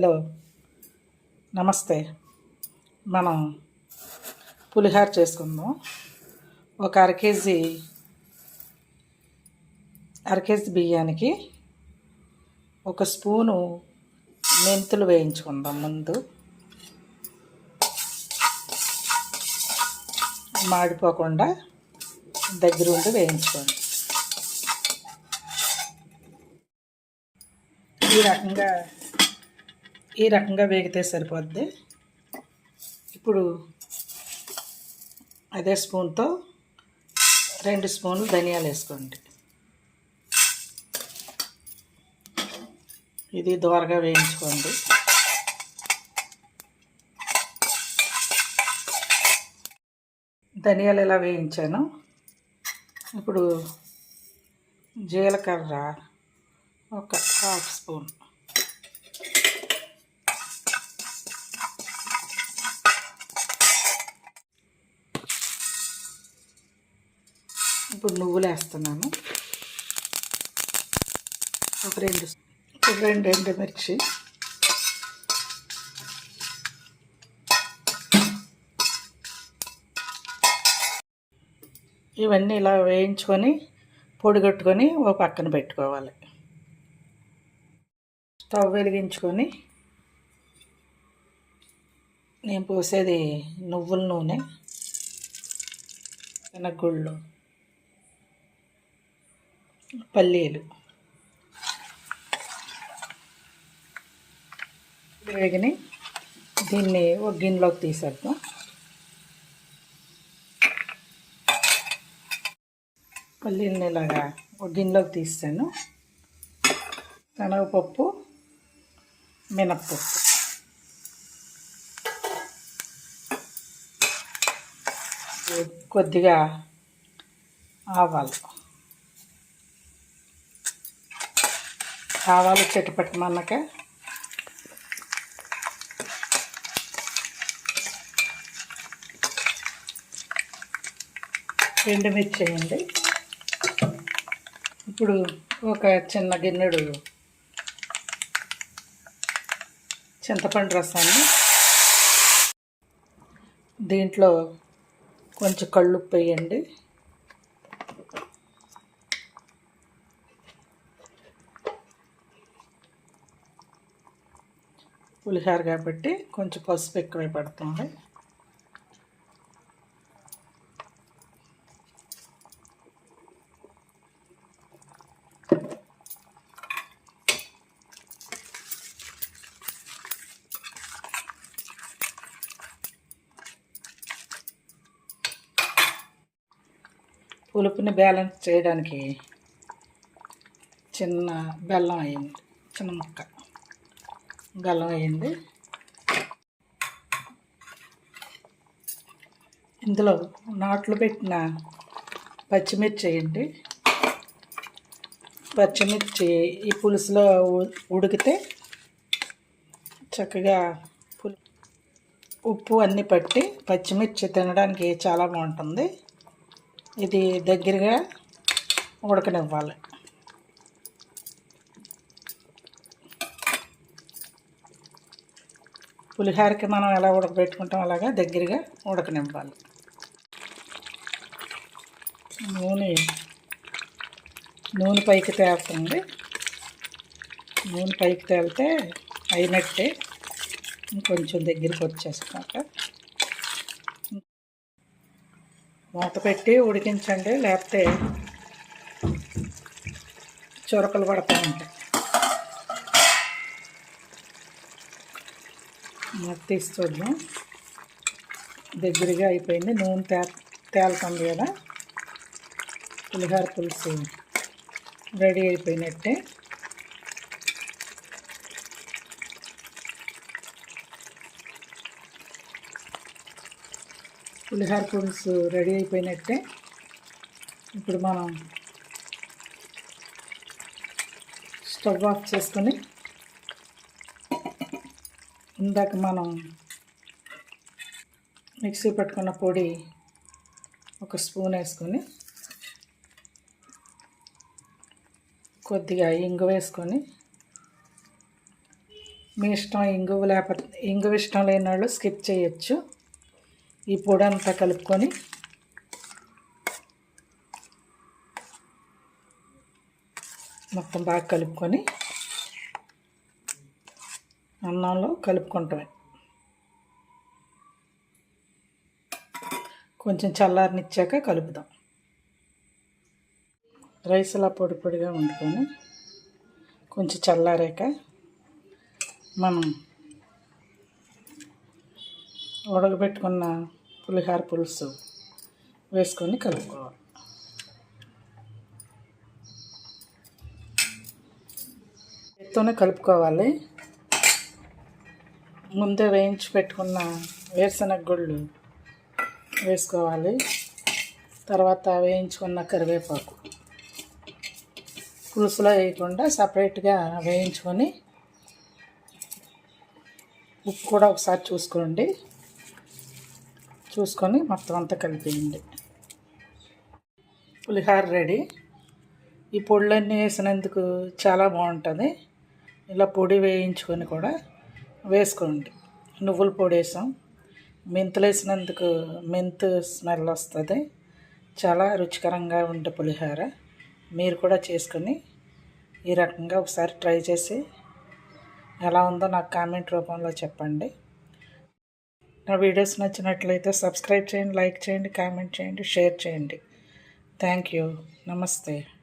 Hello నమస్తే. మనం పులిహార చేసుకుందాం. ఒక అర కేజీ అర కేజీ బియ్యానికి ఒక స్పూను మెంతులు వేయించుకుందాం ముందు. మాడిపోకుండా దగ్గరుండి వేయించుకోండి. ఈ రకంగా ఈ రకంగా వేగితే సరిపోద్ది. ఇప్పుడు అదే స్పూన్తో రెండు స్పూన్లు ధనియాలు వేసుకోండి. ఇది దోరగా వేయించుకోండి. ధనియాలు ఇలా వేయించాను ఇప్పుడు జీలకర్ర ఒక హాఫ్ స్పూన్ ఇప్పుడు నువ్వులు వేస్తున్నాను ఒక రెండు ఒక రెండు రెండు మిర్చి. ఇవన్నీ ఇలా వేయించుకొని పొడిగొట్టుకొని ఒక పక్కన పెట్టుకోవాలి. స్టవ్ వెలిగించుకొని నేను పోసేది నువ్వుల నూనె శనగగుళ్ళు. పల్లీలు. వేగిని దీన్ని ఒక గిన్నెలోకి తీసేద్దాం. పల్లీలని ఇలాగా ఒక గిన్నెలోకి తీస్తాను. శనగపప్పు మినప్పప్పు. కొద్దిగా ఆవాలు. ఆవాలు చెట్టుపట్టమన్నాక ఎండుమిర్చి వేయండి ఇప్పుడు ఒక చిన్న గిన్నెడు చింతపండు రసాన్ని దీంట్లో కొంచెం కళ్ళుప్పు వేయండి. పులిహార కాబట్టి కొంచెం పసుపు ఎక్కువే పడుతుంది. పులుపుని బ్యాలెన్స్ చేయడానికి చిన్న బెల్లం అయింది చిన్న ముక్క. గలం అయింది ఇందులో నాట్లు పెట్టిన పచ్చిమిర్చి వేయండి. పచ్చిమిర్చి ఈ పులుసులో ఉడికితే చక్కగా ఉప్పు అన్నీ పట్టి పచ్చిమిర్చి తినడానికి చాలా బాగుంటుంది. ఇది దగ్గరగా ఉడకనివ్వాలి. పులిహోరకి మనం ఎలా ఉడకబెట్టుకుంటాం అలాగా దగ్గరగా ఉడకనివ్వాలి. నూనె నూనె పైకి తేలుతుంది. నూనె పైకి తేలితే అయినట్టే. ఇంకొంచెం దగ్గరికి వచ్చేస్తాక. మూత పెట్టి ఉడికించండి లేకపోతే చురకలు పడతా ఉంటాయి. మూత తీసి చూద్దాం దగ్గరగా అయిపోయింది. నూనె తే తేలుతుంది కదా. పులిహోర పులుసు రెడీ అయిపోయినట్టే. పులిహోర పులుసు రెడీ అయిపోయినట్టే. ఇప్పుడు మనం స్టవ్ ఆఫ్ చేసుకొని ఇందాక మనం మిక్సీ పట్టుకున్న పొడి ఒక స్పూన్ వేసుకొని కొద్దిగా ఇంగు వేసుకొని మీ ఇష్టం ఇంగువ లేకపోతే ఇంగువ ఇష్టం లేని వాళ్ళు స్కిప్ చేయొచ్చు. ఈ పొడి అంతా కలుపుకొని మొత్తం బాగా కలుపుకొని అన్నంలో కలుపుకుంటామే. కొంచెం చల్లారనిచ్చాక కలుపుదాం. రైస్ ఇలా పొడి పొడిగా వండుకొని కొంచెం చల్లారాక మనం ఉడకబెట్టుకున్న పులిహార పులుసు వేసుకొని కలుపుకోవాలి. ఎత్తునే కలుపుకోవాలి. ముందే వేయించి పెట్టుకున్న వేరుశనగ గుళ్ళు వేసుకోవాలి. తర్వాత వేయించుకున్న కరివేపాకు. పులుసులో వేయకుండా సపరేట్గా వేయించుకొని ఉప్పు కూడా ఒకసారి చూసుకోండి. చూసుకొని మొత్తం అంతా కలిపేయండి. పులిహార రెడీ. ఈ పొడులన్నీ వేసినందుకు చాలా బాగుంటుంది. ఇలా పొడి వేయించుకొని కూడా వేసుకోండి. నువ్వుల పొడి వేసాం. మెంతులు వేసినందుకు మెంతు స్మెల్ వస్తుంది. చాలా రుచికరంగా ఉండే పులిహోర. మీరు కూడా చేసుకొని ఈ రకంగా ఒకసారి ట్రై చేసి ఎలా ఉందో నాకు కామెంట్ రూపంలో చెప్పండి. నా వీడియోస్ నచ్చినట్లయితే సబ్స్క్రైబ్ చేయండి లైక్ చేయండి కామెంట్ చేయండి షేర్ చేయండి. Thank you. నమస్తే.